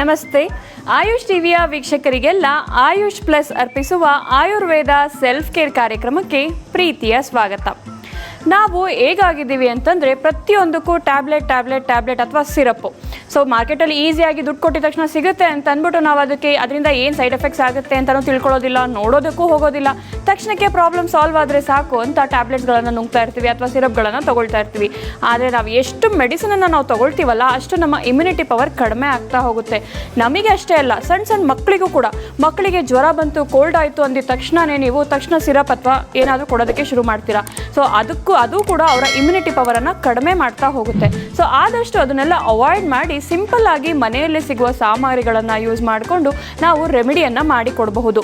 ನಮಸ್ತೆ. ಆಯುಷ್ ಟಿವಿಯ ವೀಕ್ಷಕರಿಗೆಲ್ಲ ಆಯುಷ್ ಪ್ಲಸ್ ಅರ್ಪಿಸುವ ಆಯುರ್ವೇದ ಸೆಲ್ಫ್ ಕೇರ್ ಕಾರ್ಯಕ್ರಮಕ್ಕೆ ಪ್ರೀತಿಯ ಸ್ವಾಗತ. ನಾವು ಹೇಗಾಗಿದ್ದೀವಿ ಅಂತಂದರೆ ಪ್ರತಿಯೊಂದಕ್ಕೂ ಟ್ಯಾಬ್ಲೆಟ್ ಟ್ಯಾಬ್ಲೆಟ್ ಟ್ಯಾಬ್ಲೆಟ್ ಅಥವಾ ಸಿರಪ್ಪು ಸೊ ಮಾರ್ಕೆಟಲ್ಲಿ ಈಸಿಯಾಗಿ ದುಡ್ಡು ಕೊಟ್ಟಿದ ತಕ್ಷಣ ಸಿಗುತ್ತೆ ಅಂತ ಅಂದ್ಬಿಟ್ಟು ನಾವು ಅದಕ್ಕೆ ಅದರಿಂದ ಏನು ಸೈಡ್ ಎಫೆಕ್ಟ್ಸ್ ಆಗುತ್ತೆ ಅಂತಲೂ ತಿಳ್ಕೊಳ್ಳೋದಿಲ್ಲ, ನೋಡೋದಕ್ಕೂ ಹೋಗೋದಿಲ್ಲ. ತಕ್ಷಣಕ್ಕೆ ಪ್ರಾಬ್ಲಮ್ ಸಾಲ್ವ್ ಆದರೆ ಸಾಕು ಅಂತ ಟ್ಯಾಬ್ಲೆಟ್ಸ್ಗಳನ್ನು ನುಂಗ್ತಾ ಇರ್ತೀವಿ ಅಥವಾ ಸಿರಪ್ಗಳನ್ನು ತಗೊಳ್ತಾ ಇರ್ತೀವಿ. ಆದರೆ ನಾವು ಎಷ್ಟು ಮೆಡಿಸಿನನ್ನು ನಾವು ತಗೊಳ್ತೀವಲ್ಲ, ಅಷ್ಟು ನಮ್ಮ ಇಮ್ಯುನಿಟಿ ಪವರ್ ಕಡಿಮೆ ಆಗ್ತಾ ಹೋಗುತ್ತೆ. ನಮಗೆ ಅಷ್ಟೇ ಅಲ್ಲ ಸಣ್ಣ ಸಣ್ಣ ಮಕ್ಕಳಿಗೂ ಕೂಡ. ಮಕ್ಕಳಿಗೆ ಜ್ವರ ಬಂತು ಕೋಲ್ಡ್ ಆಯಿತು ಅಂದಿದ ತಕ್ಷಣವೇ ನೀವು ತಕ್ಷಣ ಸಿರಪ್ ಅಥವಾ ಏನಾದರೂ ಕೊಡೋದಕ್ಕೆ ಶುರು ಮಾಡ್ತೀರಾ. ಸೊ ಅದಕ್ಕೂ, ಅದು ಕೂಡ ಅವರ ಇಮ್ಯುನಿಟಿ ಪವರನ್ನು ಕಡಿಮೆ ಮಾಡ್ತಾ ಹೋಗುತ್ತೆ. ಸೊ ಆದಷ್ಟು ಅದನ್ನೆಲ್ಲ ಅವಾಯ್ಡ್ ಮಾಡಿ ಸಿಂಪಲ್ ಆಗಿ ಮನೆಯಲ್ಲೇ ಸಿಗುವ ಸಾಮಗ್ರಿಗಳನ್ನು ಯೂಸ್ ಮಾಡಿಕೊಂಡು ನಾವು ರೆಮಿಡಿಯನ್ನು ಮಾಡಿಕೊಡಬಹುದು.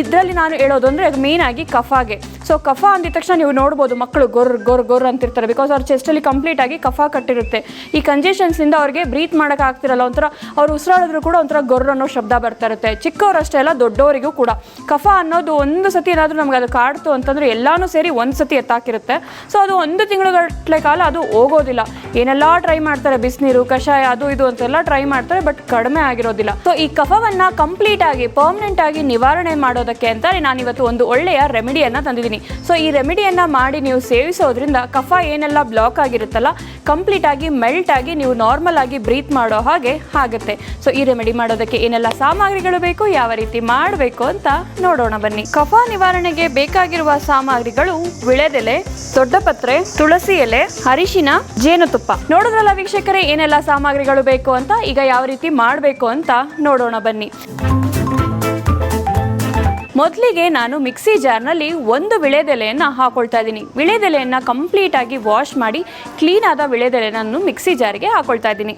ಇದರಲ್ಲಿ ನಾನು ಹೇಳೋದು ಅಂದರೆ ಮೇನ್ ಆಗಿ ಕಫಾಗೆ. ಸೊ ಕಫ ಅಂದಿದ ತಕ್ಷಣ ನೀವು ನೋಡ್ಬೋದು ಮಕ್ಕಳು ಗೊರ್ ಗೊರ್ ಗೊರ್ ಅಂತಿರ್ತಾರೆ. ಬಿಕಾಸ್ ಅವ್ರ ಚೆಸ್ಟಲ್ಲಿ ಕಂಪ್ಲೀಟ್ ಆಗಿ ಕಫ ಕಟ್ಟಿರುತ್ತೆ. ಈ ಕಂಜೆಷನ್ಸಿಂದ ಅವ್ರಿಗೆ ಬ್ರೀತ್ ಮಾಡೋಕೆ ಆಗ್ತಿರಲ್ಲ, ಒಂಥರ ಅವ್ರು ಉಸಿರಾಡಿದ್ರು ಕೂಡ ಒಂಥರ ಗೊರ್ ಅನ್ನೋ ಶಬ್ದ ಬರ್ತಾ ಇರುತ್ತೆ. ಚಿಕ್ಕವರಷ್ಟೇ ಅಲ್ಲ, ದೊಡ್ಡವರಿಗೂ ಕೂಡ. ಕಫ ಅನ್ನೋದು ಒಂದು ಸತಿ ಏನಾದರೂ ನಮ್ಗೆ ಅದು ಕಾಡ್ತು ಅಂತಂದ್ರೆ ಎಲ್ಲಾನು ಸೇರಿ ಒಂದು ಸತಿ ಎತ್ತಾಕಿರುತ್ತೆ. ಸೊ ಅದು ಒಂದು ತಿಂಗಳುಗಟ್ಟಲೆ ಕಾಲ ಅದು ಹೋಗೋದಿಲ್ಲ. ಏನೆಲ್ಲ ಟ್ರೈ ಮಾಡ್ತಾರೆ, ಬಿಸಿನೀರು, ಕಷಾಯ, ಅದು ಇದು ಅಂತೆಲ್ಲ ಟ್ರೈ ಮಾಡ್ತಾರೆ ಬಟ್ ಕಡಿಮೆ ಆಗಿರೋದಿಲ್ಲ. ಸೊ ಈ ಕಫವನ್ನ ಕಂಪ್ಲೀಟ್ ಆಗಿ ಪರ್ಮನೆಂಟ್ ಆಗಿ ನಿವಾರಣೆ ಮಾಡೋದಕ್ಕೆ ಅಂತ ನಾನು ಇವತ್ತು ಒಂದು ಒಳ್ಳೆಯ ರೆಮಿಡಿಯನ್ನ ತಂದಿದ್ದೀನಿ. ಸೊ ಈ ರೆಮಿಡಿಯನ್ನು ಮಾಡಿ ನೀವು ಸೇವಿಸೋದ್ರಿಂದ ಕಫ ಏನೆಲ್ಲ ಬ್ಲಾಕ್ ಆಗಿರುತ್ತಲ್ಲ ಕಂಪ್ಲೀಟ್ ಆಗಿ ಮೆಲ್ಟ್ ಆಗಿ ನೀವು ನಾರ್ಮಲ್ ಆಗಿ ಬ್ರೀತ್ ಮಾಡೋ ಹಾಗೆ ಆಗುತ್ತೆ. ಸೊ ಈ ರೆಮಿಡಿ ಮಾಡೋದಕ್ಕೆ ಏನೆಲ್ಲ ಸಾಮಗ್ರಿಗಳು ಬೇಕು, ಯಾವ ರೀತಿ ಮಾಡಬೇಕು ಅಂತ ನೋಡೋಣ ಬನ್ನಿ. ಕಫ ನಿವಾರಣೆಗೆ ಬೇಕಾಗಿರುವ ಸಾಮಗ್ರಿಗಳು ವಿಳೆದೆಲೆ ದೊಡ್ಡಪತ್ರೆ, ತುಳಸಿ ಎಲೆ, ಅರಿಶಿನ, ಜೇನುತುಪ್ಪ. ನೋಡೋದ್ರಲ್ಲ ವೀಕ್ಷಕರೇ ಏನೆಲ್ಲ ಸಾಮಗ್ರಿಗಳು ಬೇಕು ಅಂತ, ಈಗ ಯಾವ ರೀತಿ ಮಾಡಬೇಕು ಅಂತ ನೋಡೋಣ ಬನ್ನಿ. ಮೊದಲಿಗೆ ನಾನು ಮಿಕ್ಸಿ ಜಾರ್ನಲ್ಲಿ ಒಂದು ವಿಳೆದೆಲೆಯನ್ನು ಹಾಕೊಳ್ತಾ ಇದ್ದೀನಿ. ವಿಳೆದೆಲೆಯನ್ನು ಕಂಪ್ಲೀಟಾಗಿ ವಾಶ್ ಮಾಡಿ ಕ್ಲೀನಾದ ಆದ ವಿಳೆದೆಲೆ ನಾನು ಮಿಕ್ಸಿ ಜಾರಿಗೆ ಹಾಕೊಳ್ತಾ ಇದ್ದೀನಿ.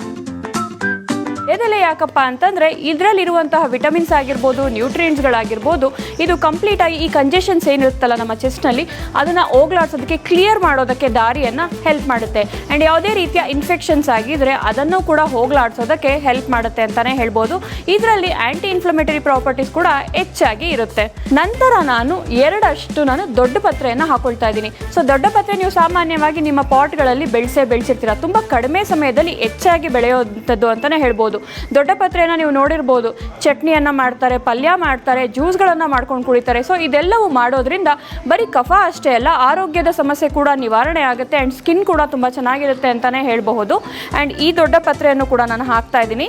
ಎದೆಲೆ ಯಾಕಪ್ಪ ಅಂತಂದರೆ ಇದರಲ್ಲಿರುವಂತಹ ವಿಟಮಿನ್ಸ್ ಆಗಿರ್ಬೋದು ನ್ಯೂಟ್ರಿಯೆಂಟ್ಸ್ಗಳಾಗಿರ್ಬೋದು ಇದು ಕಂಪ್ಲೀಟ್ ಆಗಿ ಈ ಕಂಜೆಷನ್ಸ್ ಏನಿರುತ್ತಲ್ಲ ನಮ್ಮ ಚೆಸ್ಟ್ನಲ್ಲಿ ಅದನ್ನು ಹೋಗ್ಲಾಡ್ಸೋದಕ್ಕೆ ಕ್ಲಿಯರ್ ಮಾಡೋದಕ್ಕೆ ದಾರಿಯನ್ನು ಹೆಲ್ಪ್ ಮಾಡುತ್ತೆ. ಆ್ಯಂಡ್ ಯಾವುದೇ ರೀತಿಯ ಇನ್ಫೆಕ್ಷನ್ಸ್ ಆಗಿದ್ರೆ ಅದನ್ನು ಕೂಡ ಹೋಗ್ಲಾಡ್ಸೋದಕ್ಕೆ ಹೆಲ್ಪ್ ಮಾಡುತ್ತೆ ಅಂತಲೇ ಹೇಳ್ಬೋದು. ಇದರಲ್ಲಿ ಆ್ಯಂಟಿ ಇನ್ಫ್ಲಮೇಟರಿ ಪ್ರಾಪರ್ಟೀಸ್ ಕೂಡ ಹೆಚ್ಚಾಗಿ ಇರುತ್ತೆ. ನಂತರ ನಾನು ಎರಡಷ್ಟು ನಾನು ದೊಡ್ಡ ಪತ್ರೆಯನ್ನು ಹಾಕೊಳ್ತಾ ಇದ್ದೀನಿ. ಸೊ ದೊಡ್ಡ ಪತ್ರೆ ನೀವು ಸಾಮಾನ್ಯವಾಗಿ ನಿಮ್ಮ ಪಾಟ್ಗಳಲ್ಲಿ ಬೆಳೆಸೇ ಬೆಳೆಸಿರ್ತೀರ. ತುಂಬ ಕಡಿಮೆ ಸಮಯದಲ್ಲಿ ಹೆಚ್ಚಾಗಿ ಬೆಳೆಯುವಂಥದ್ದು ಅಂತಲೇ ಹೇಳ್ಬೋದು. ದೊಡ್ಡ ಪತ್ರೆಯನ್ನು ನೀವು ನೋಡಿರ್ಬೋದು. ಚಟ್ನಿಯನ್ನು ಮಾಡ್ತಾರೆ, ಪಲ್ಯ ಮಾಡ್ತಾರೆ, ಜ್ಯೂಸ್ಗಳನ್ನು ಮಾಡ್ಕೊಂಡು ಕುಡಿತಾರೆ ಸೊ ಇದೆಲ್ಲವೂ ಮಾಡೋದ್ರಿಂದ ಬರೀ ಕಫ ಅಷ್ಟೇ ಅಲ್ಲ, ಆರೋಗ್ಯದ ಸಮಸ್ಯೆ ಕೂಡ ನಿವಾರಣೆ ಆಗುತ್ತೆ ಆ್ಯಂಡ್ ಸ್ಕಿನ್ ಕೂಡ ತುಂಬ ಚೆನ್ನಾಗಿರುತ್ತೆ ಅಂತಲೇ ಹೇಳಬಹುದು. ಆ್ಯಂಡ್ ಈ ದೊಡ್ಡ ಪತ್ರೆಯನ್ನು ಕೂಡ ನಾನು ಹಾಕ್ತಾ ಇದ್ದೀನಿ.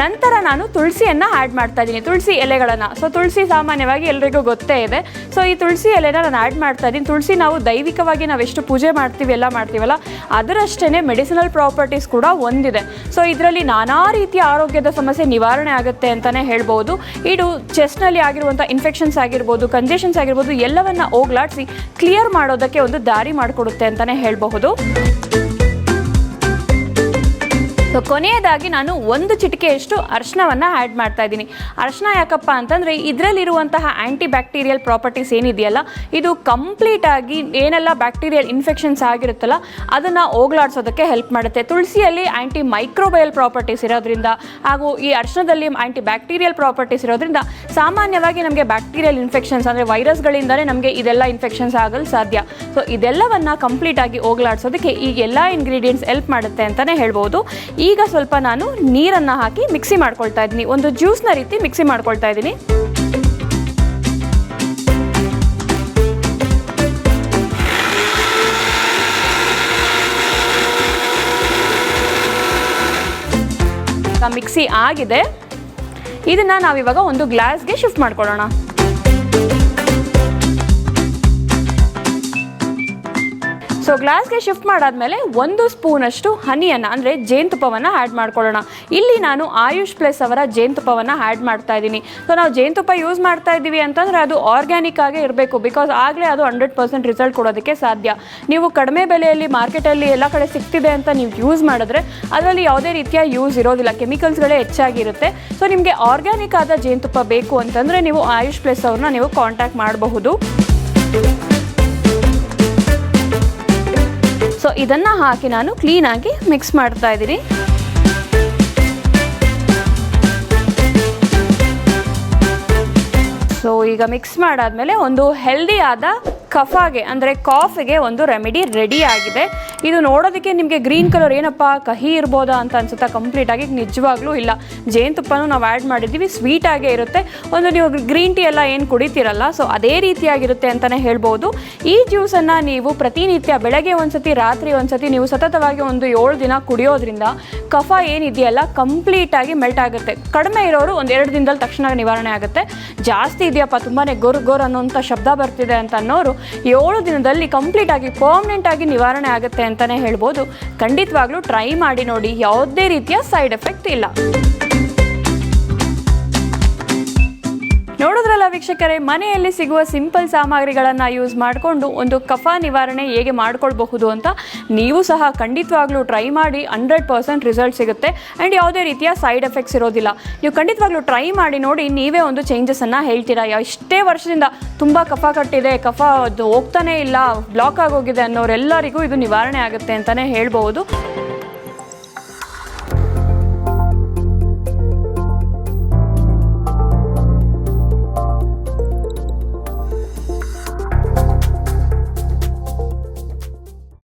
ನಂತರ ನಾನು ತುಳಸಿಯನ್ನು ಆ್ಯಡ್ ಮಾಡ್ತಾ ಇದ್ದೀನಿ. ತುಳಸಿ ಎಲೆಗಳನ್ನು. ಸೊ ತುಳಸಿ ಸಾಮಾನ್ಯವಾಗಿ ಎಲ್ರಿಗೂ ಗೊತ್ತೇ ಇದೆ. ಸೊ ಈ ತುಳಸಿ ಎಲೆನ ನಾನು ಆ್ಯಡ್ ಮಾಡ್ತಾ ಇದ್ದೀನಿ. ತುಳಸಿ ನಾವು ದೈವಿಕವಾಗಿ ನಾವು ಎಷ್ಟು ಪೂಜೆ ಮಾಡ್ತೀವಿ, ಎಲ್ಲ ಮಾಡ್ತೀವಲ್ಲ ಅದರಷ್ಟೇ ಮೆಡಿಸಿನಲ್ ಪ್ರಾಪರ್ಟೀಸ್ ಕೂಡ ಒಂದಿದೆ. ಸೊ ಇದರಲ್ಲಿ ನಾನಾ ರೀತಿಯ ಆರೋಗ್ಯದ ಸಮಸ್ಯೆ ನಿವಾರಣೆ ಆಗುತ್ತೆ ಅಂತಲೇ ಹೇಳ್ಬೋದು. ಇದು ಚೆಸ್ಟ್ನಲ್ಲಿ ಆಗಿರುವಂಥ ಇನ್ಫೆಕ್ಷನ್ಸ್ ಆಗಿರ್ಬೋದು ಕಂಜೆಷನ್ಸ್ ಆಗಿರ್ಬೋದು, ಎಲ್ಲವನ್ನು ಹೋಗ್ಲಾಡಿಸಿ ಕ್ಲಿಯರ್ ಮಾಡೋದಕ್ಕೆ ಒಂದು ದಾರಿ ಮಾಡಿಕೊಡುತ್ತೆ ಅಂತಲೇ ಹೇಳಬಹುದು. ಸೊ ಕೊನೆಯದಾಗಿ ನಾನು ಒಂದು ಚಿಟಿಕೆಯಷ್ಟು ಅರ್ಶನವನ್ನು ಆ್ಯಡ್ ಮಾಡ್ತಾ ಇದ್ದೀನಿ. ಅರ್ಶನ ಯಾಕಪ್ಪ ಅಂತಂದರೆ ಇದರಲ್ಲಿರುವಂತಹ ಆ್ಯಂಟಿ ಬ್ಯಾಕ್ಟೀರಿಯಲ್ ಪ್ರಾಪರ್ಟೀಸ್ ಏನಿದೆಯಲ್ಲ, ಇದು ಕಂಪ್ಲೀಟ್ ಆಗಿ ಏನೆಲ್ಲ ಬ್ಯಾಕ್ಟೀರಿಯಲ್ ಇನ್ಫೆಕ್ಷನ್ಸ್ ಆಗಿರುತ್ತಲ್ಲ, ಅದನ್ನು ಹೋಗ್ಲಾಡ್ಸೋದಕ್ಕೆ ಹೆಲ್ಪ್ ಮಾಡುತ್ತೆ. ತುಳಸಿಯಲ್ಲಿ ಆ್ಯಂಟಿ ಮೈಕ್ರೋಬಯಲ್ ಪ್ರಾಪರ್ಟೀಸ್ ಇರೋದ್ರಿಂದ, ಹಾಗೂ ಈ ಅರ್ಶನದಲ್ಲಿ ಆ್ಯಂಟಿ ಬ್ಯಾಕ್ಟೀರಿಯಲ್ ಪ್ರಾಪರ್ಟೀಸ್ ಇರೋದ್ರಿಂದ ಸಾಮಾನ್ಯವಾಗಿ ನಮಗೆ ಬ್ಯಾಕ್ಟೀರಿಯಲ್ ಇನ್ಫೆಕ್ಷನ್ಸ್ ಅಂದರೆ ವೈರಸ್ಗಳಿಂದಲೇ ನಮಗೆ ಇದೆಲ್ಲ ಇನ್ಫೆಕ್ಷನ್ಸ್ ಆಗಲು ಸಾಧ್ಯ. ಸೊ ಇದೆಲ್ಲವನ್ನು ಕಂಪ್ಲೀಟ್ ಆಗಿ ಹೋಗ್ಲಾಡ್ಸೋದಕ್ಕೆ ಈ ಎಲ್ಲ ಇಂಗ್ರೀಡಿಯೆಂಟ್ಸ್ ಹೆಲ್ಪ್ ಮಾಡುತ್ತೆ ಅಂತಲೇ ಹೇಳ್ಬೋದು. ಈಗ ಸ್ವಲ್ಪ ನಾನು ನೀರನ್ನು ಹಾಕಿ ಮಿಕ್ಸಿ ಮಾಡ್ಕೊಳ್ತಾ ಇದ್ದೀನಿ. ಒಂದು ಜ್ಯೂಸ್ನ ರೀತಿ ಮಿಕ್ಸಿ ಮಾಡ್ಕೊಳ್ತಾ ಇದ್ದೀನಿ. ಮಿಕ್ಸಿ ಆಗಿದೆ. ಇದನ್ನು ನಾವಿವಾಗ ಒಂದು ಗ್ಲಾಸ್ಗೆ ಶಿಫ್ಟ್ ಮಾಡ್ಕೊಳ್ಳೋಣ. ಸೊ ಗ್ಲಾಸ್ಗೆ ಶಿಫ್ಟ್ ಮಾಡಾದ್ಮೇಲೆ ಒಂದು ಸ್ಪೂನಷ್ಟು ಹನಿಯನ್ನು ಅಂದರೆ ಜೇನುತುಪ್ಪವನ್ನು ಆ್ಯಡ್ ಮಾಡ್ಕೊಳ್ಳೋಣ. ಇಲ್ಲಿ ನಾನು ಆಯುಷ್ ಪ್ಲಸ್ ಅವರ ಜೇನುತುಪ್ಪವನ್ನು ಆ್ಯಡ್ ಮಾಡ್ತಾ ಇದ್ದೀನಿ. ಸೊ ನಾವು ಜೇನುತುಪ್ಪ ಯೂಸ್ ಮಾಡ್ತಾ ಇದ್ದೀವಿ ಅಂತಂದರೆ ಅದು ಆರ್ಗ್ಯಾನಿಕ್ ಆಗೇ ಇರಬೇಕು ಬಿಕಾಸ್ ಆಗಲೇ ಅದು ಹಂಡ್ರೆಡ್ ಪರ್ಸೆಂಟ್ ರಿಸಲ್ಟ್ ಕೊಡೋದಕ್ಕೆ ಸಾಧ್ಯ. ನೀವು ಕಡಿಮೆ ಬೆಲೆಯಲ್ಲಿ ಮಾರ್ಕೆಟಲ್ಲಿ ಎಲ್ಲ ಕಡೆ ಸಿಗ್ತಿದೆ ಅಂತ ನೀವು ಯೂಸ್ ಮಾಡಿದ್ರೆ ಅದರಲ್ಲಿ ಯಾವುದೇ ರೀತಿಯ ಯೂಸ್ ಇರೋದಿಲ್ಲ. ಕೆಮಿಕಲ್ಸ್ಗಳೇ ಹೆಚ್ಚಾಗಿರುತ್ತೆ. ಸೊ ನಿಮಗೆ ಆರ್ಗ್ಯಾನಿಕ್ ಆದ ಜೇನುತುಪ್ಪ ಬೇಕು ಅಂತಂದರೆ ನೀವು ಆಯುಷ್ ಪ್ಲಸ್ ಅವ್ರನ್ನ ನೀವು ಕಾಂಟ್ಯಾಕ್ಟ್ ಮಾಡಬಹುದು. ಸೊ ಇದನ್ನು ಹಾಕಿ ನಾನು ಕ್ಲೀನಾಗಿ ಮಿಕ್ಸ್ ಮಾಡ್ತಾ ಇದ್ದೀನಿ. ಸೊ ಈಗ ಮಿಕ್ಸ್ ಮಾಡಾದಮೇಲೆ ಒಂದು ಹೆಲ್ದಿ ಆದ ಕಫಾಗೆ, ಅಂದರೆ ಕಾಫಿಗೆ ಒಂದು ರೆಮಿಡಿ ರೆಡಿ ಆಗಿದೆ. ಇದು ನೋಡೋದಕ್ಕೆ ನಿಮಗೆ ಗ್ರೀನ್ ಕಲರ್ ಏನಪ್ಪ? ಕಹಿ ಇರ್ಬೋದಾ ಅಂತ ಅನ್ಸುತ್ತಾ? ಕಂಪ್ಲೀಟಾಗಿ ನಿಜವಾಗ್ಲೂ ಇಲ್ಲ. ಜೇನುತುಪ್ಪನೂ ನಾವು ಆ್ಯಡ್ ಮಾಡಿದ್ದೀವಿ. ಸ್ವೀಟ್ ಆಗೇ ಇರುತ್ತೆ. ಒಂದು ನೀವು ಗ್ರೀನ್ ಟೀ ಎಲ್ಲ ಏನು ಕುಡಿತೀರಲ್ಲ ಸೊ ಅದೇ ರೀತಿಯಾಗಿರುತ್ತೆ ಅಂತಲೇ ಹೇಳ್ಬೋದು. ಈ ಜ್ಯೂಸನ್ನು ನೀವು ಪ್ರತಿನಿತ್ಯ ಬೆಳಗ್ಗೆ ಒಂದ್ಸತಿ, ರಾತ್ರಿ ಒಂದ್ಸತಿ, ನೀವು ಸತತವಾಗಿ ಒಂದು ಏಳು ದಿನ ಕುಡಿಯೋದ್ರಿಂದ ಕಫ ಏನಿದೆಯಲ್ಲ ಕಂಪ್ಲೀಟಾಗಿ ಮೆಲ್ಟ್ ಆಗುತ್ತೆ. ಕಡಿಮೆ ಇರೋರು ಒಂದು ಎರಡು ದಿನದಲ್ಲಿ ತಕ್ಷಣ ನಿವಾರಣೆ ಆಗುತ್ತೆ. ಜಾಸ್ತಿ ಇದೆಯಪ್ಪ ತುಂಬಾ ಗೊರ್ ಗೊರ್ ಅನ್ನೋಂಥ ಶಬ್ದ ಬರ್ತಿದೆ ಅಂತ ಅನ್ನೋರು ಏಳು ದಿನದಲ್ಲಿ ಪರ್ಮನೆಂಟ್ ಆಗಿ ನಿವಾರಣೆ ಆಗುತ್ತೆ ಅಂತಲೇ ಹೇಳ್ಬೋದು. ಖಂಡಿತವಾಗ್ಲೂ ಟ್ರೈ ಮಾಡಿ ನೋಡಿ. ಯಾವುದೇ ರೀತಿಯ ಸೈಡ್ ಎಫೆಕ್ಟ್ ಇಲ್ಲ. ವೀಕ್ಷಕರೇ, ಮನೆಯಲ್ಲಿ ಸಿಗುವ ಸಿಂಪಲ್ ಸಾಮಗ್ರಿಗಳನ್ನು ಯೂಸ್ ಮಾಡಿಕೊಂಡು ಒಂದು ಕಫ ನಿವಾರಣೆ ಹೇಗೆ ಮಾಡ್ಕೊಳ್ಬಹುದು ಅಂತ ನೀವು ಸಹ ಖಂಡಿತವಾಗ್ಲೂ ಟ್ರೈ ಮಾಡಿ ಹಂಡ್ರೆಡ್ ಪರ್ಸೆಂಟ್ ರಿಸಲ್ಟ್ ಸಿಗುತ್ತೆ. ಆ್ಯಂಡ್ ಯಾವುದೇ ರೀತಿಯ ಸೈಡ್ ಎಫೆಕ್ಟ್ಸ್ ಇರೋದಿಲ್ಲ. ನೀವು ಖಂಡಿತವಾಗ್ಲೂ ಟ್ರೈ ಮಾಡಿ ನೋಡಿ, ನೀವೇ ಒಂದು ಚೇಂಜಸನ್ನು ಹೇಳ್ತೀರಾ? ಎಷ್ಟೇ ವರ್ಷದಿಂದ ತುಂಬ ಕಫ ಕಟ್ಟಿದೆ, ಕಫ ಅದು ಹೋಗ್ತಾನೇ ಇಲ್ಲ ಬ್ಲಾಕ್ ಆಗೋಗಿದೆ ಅನ್ನೋರೆಲ್ಲರಿಗೂ ಇದು ನಿವಾರಣೆ ಆಗುತ್ತೆ ಅಂತಲೇ ಹೇಳ್ಬೋದು